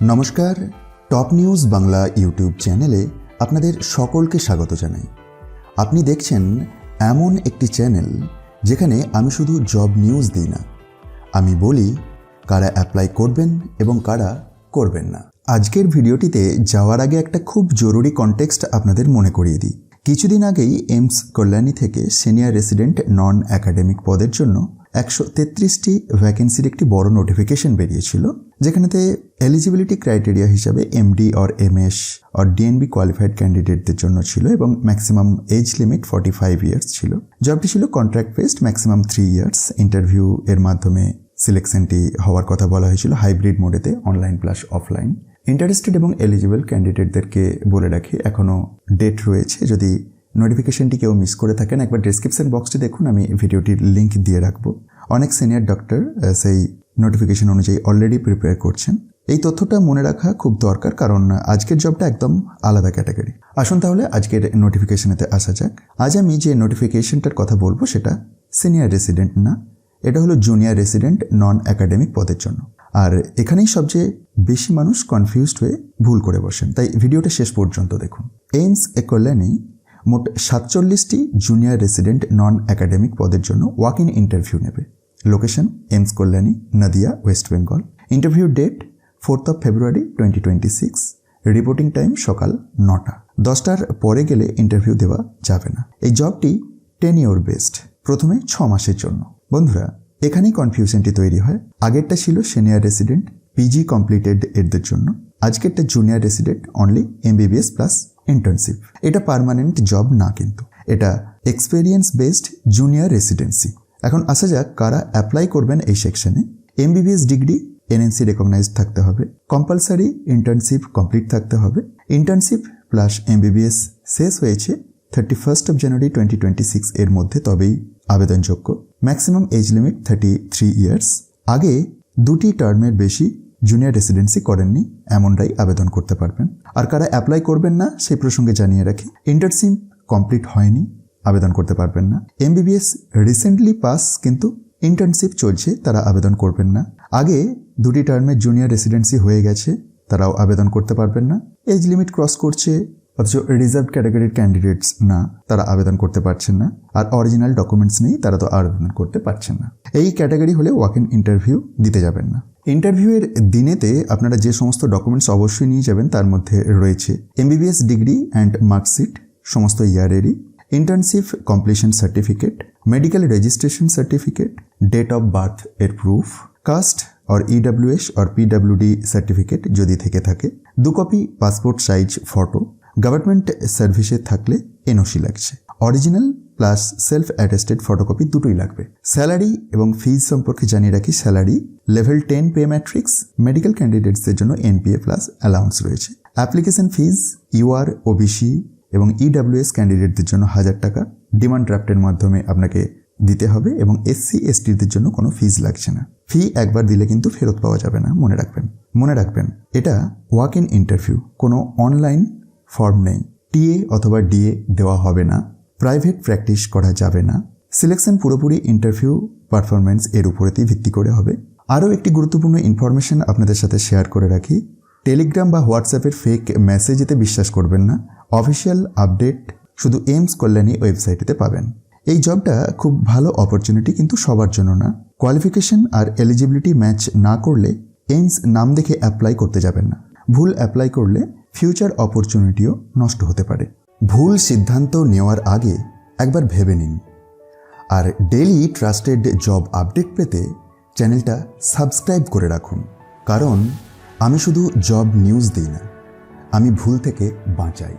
নমস্কার, top news Bangla YouTube চ্যানেলে আপনাদের সকলকে স্বাগত জানাই। আপনি দেখছেন এমন একটি চ্যানেল যেখানে আমি শুধু জব নিউজ দিই না, আমি বলি কারা অ্যাপ্লাই করবেন এবং কারা করবেন না। আজকের ভিডিওটিতে যাওয়ার আগে একটা খুব জরুরি কনটেক্সট আপনাদের মনে করিয়ে দিই। কিছুদিন আগেই এমস কল্যাণী থেকে সিনিয়র রেসিডেন্ট নন একাডেমিক পদের জন্য একশো তেত্রিশটি ভ্যাকেন্সির একটি বড় নোটিফিকেশন বেরিয়েছিল, যেখানেতে এলিজিবিলিটি ক্রাইটেরিয়া হিসাবে MD or MS or DNB qualified ক্যান্ডিডেটদের জন্য ছিল এবং maximum age limit forty five years ছিল। জবটি ছিল contract based maximum three years interview এর মাধ্যমে সিলেকশনটি হওয়ার কথা বলা হয়েছিল হাইব্রিড মোডেতে অনলাইন প্লাস অফলাইন ইন্টারেস্টেড এবং এলিজিবল ক্যান্ডিডেটদেরকে বলে রাখি এখনও ডেট রয়েছে। যদি নোটিফিকেশনটি কেউ মিস করে থাকেন একবার ডিসক্রিপশন বক্সটি দেখুন, আমি ভিডিওটির লিঙ্ক দিয়ে রাখব। অনেক সিনিয়র ডক্টর সেই নোটিফিকেশন অনুযায়ী অলরেডি প্রিপেয়ার করছেন। এই তথ্যটা মনে রাখা খুব দরকার, কারণ আজকের জবটা একদম আলাদা ক্যাটাগরি আসুন তাহলে আজকের নোটিফিকেশনেতে আসা যাক। আজ আমি যে নোটিফিকেশনটার কথা বলব, সেটা সিনিয়র রেসিডেন্ট না, এটা হলো জুনিয়র রেসিডেন্ট নন একাডেমিক পদের জন্য। আর এখানেই সবচেয়ে বেশি মানুষ কনফিউজড হয়ে ভুল করে বসেন। তাই ভিডিওটা শেষ পর্যন্ত দেখুন। এইমস এ কল্যাণী মোট সাতচল্লিশটি জুনিয়র রেসিডেন্ট নন একাডেমিক পদের জন্য ওয়াক ইন ইন্টারভিউ নেবে। Location AIIMS Kalyani Nadia West Bengal interview date fourth of February twenty twenty six reporting time সকাল নটা। দশটার পরে গেলে ইন্টারভিউ দেওয়া যাবে না। এই জবটি টেন ইয়র বেস্ট প্রথমে ছ মাসের জন্য। বন্ধুরা, এখানেই কনফিউশনটি তৈরি হয়। আগেরটা ছিল সিনিয়র রেসিডেন্ট পিজি কমপ্লিটেড এরদের জন্য। আজকেরটা junior resident only MBBS plus internship এটা পার্মানেন্ট জব না কিন্তু। এটা এক্সপেরিয়েন্স বেসড জুনিয়র রেসিডেন্সি এখন আসা যাক কারা অ্যাপ্লাই করবেন এই সেকশনে এমবিবিএস ডিগ্রি এনএনসি রেকগনাইজ থাকতে হবে। কম্পালসারি ইন্টার্নশিপ কমপ্লিট থাকতে হবে। ইন্টার্নশিপ প্লাস এমবিবিএস শেষ হয়েছে thirty first of January twenty twenty six এর মধ্যে তবেই আবেদনযোগ্য। Maximum age limit thirty three years আগে দুটি টার্মের বেশি জুনিয়র রেসিডেন্সি করেননি এমনরাই আবেদন করতে পারবেন। আর কারা অ্যাপ্লাই করবেন না, সেই প্রসঙ্গে জানিয়ে রাখি ইন্টার্নশিপ কমপ্লিট হয়নি, আবেদন করতে পারবেন না। এমবিবিএস রিসেন্টলি পাস কিন্তু ইন্টার্নশিপ চলছে, তারা আবেদন করবেন না। আগে দুটি টার্মের জুনিয়র রেসিডেন্সি হয়ে গেছে, তারাও আবেদন করতে পারবেন না। এজ লিমিট ক্রস করছে, অথচ রিজার্ভ ক্যাটাগরির ক্যান্ডিডেটস না, তারা আবেদন করতে পারছেন না। আর অরিজিনাল ডকুমেন্টস নেই, তারা তো আবেদন করতে পারছেন না। এই ক্যাটাগরি হলে ওয়াক ইন ইন্টারভিউ দিতে যাবেন না। ইন্টারভিউয়ের দিনেতে আপনারা যে সমস্ত ডকুমেন্টস অবশ্যই নিয়ে যাবেন, তার মধ্যে রয়েছে এমবিবিএস ডিগ্রি অ্যান্ড মার্কশিট সমস্ত ইয়ারেরই internship completion certificate medical registration certificate date of birth এর proof caste or EWS or PWD certificate যদি থেকে থাকে, দু copy passport size photo government সার্ভিসে থাকলে এনওসি লাগছে। Original plus self attested photocopy দুটোই লাগবে। স্যালারি এবং ফিজ সম্পর্কে জানিয়ে রাখি salary level ten pay matrix medical ক্যান্ডিডেটসদের জন্য এনপিএ প্লাস অ্যালাউন্স রয়েছে। অ্যাপ্লিকেশন ফিজ ইউআর ওবিসি এবং ইডাব্লিউএস ক্যান্ডিডেটদের জন্য হাজার টাকা ডিমান্ড ড্রাফটের মাধ্যমে আপনাকে দিতে হবে এবং এসসি এসটিদের জন্য কোনো ফিজ লাগছে না। ফি একবার দিলে কিন্তু ফেরত পাওয়া যাবে না, মনে রাখবেন। মনে রাখবেন, এটা ওয়াক ইন ইন্টারভিউ কোনো অনলাইন ফর্ম নেই। টিএ অথবা ডিএ দেওয়া হবে না। প্রাইভেট প্র্যাকটিস করা যাবে না। সিলেকশন পুরোপুরি ইন্টারভিউ পারফরমেন্স এর উপরেতেই ভিত্তি করে হবে। আরও একটি গুরুত্বপূর্ণ ইনফরমেশন আপনাদের সাথে শেয়ার করে রাখি। টেলিগ্রাম বা হোয়াটসঅ্যাপের ফেক মেসেজেতে বিশ্বাস করবেন না। অফিসিয়াল আপডেট শুধু এইমস কল্যাণী ওয়েবসাইটেতে পাবেন। এই জবটা খুব ভালো অপরচুনিটি কিন্তু সবার জন্য না। কোয়ালিফিকেশন আর এলিজিবিলিটি ম্যাচ না করলে এইমস নাম দেখে অ্যাপ্লাই করতে যাবেন না। ভুল অ্যাপ্লাই করলে ফিউচার অপরচুনিটিও নষ্ট হতে পারে। ভুল সিদ্ধান্ত নেওয়ার আগে একবার ভেবে নিন। আর ডেলি ট্রাস্টেড জব আপডেট পেতে চ্যানেলটা সাবস্ক্রাইব করে রাখুন। কারণ আমি শুধু জব নিউজ দিই না, আমি ভুল থেকে বাঁচাই।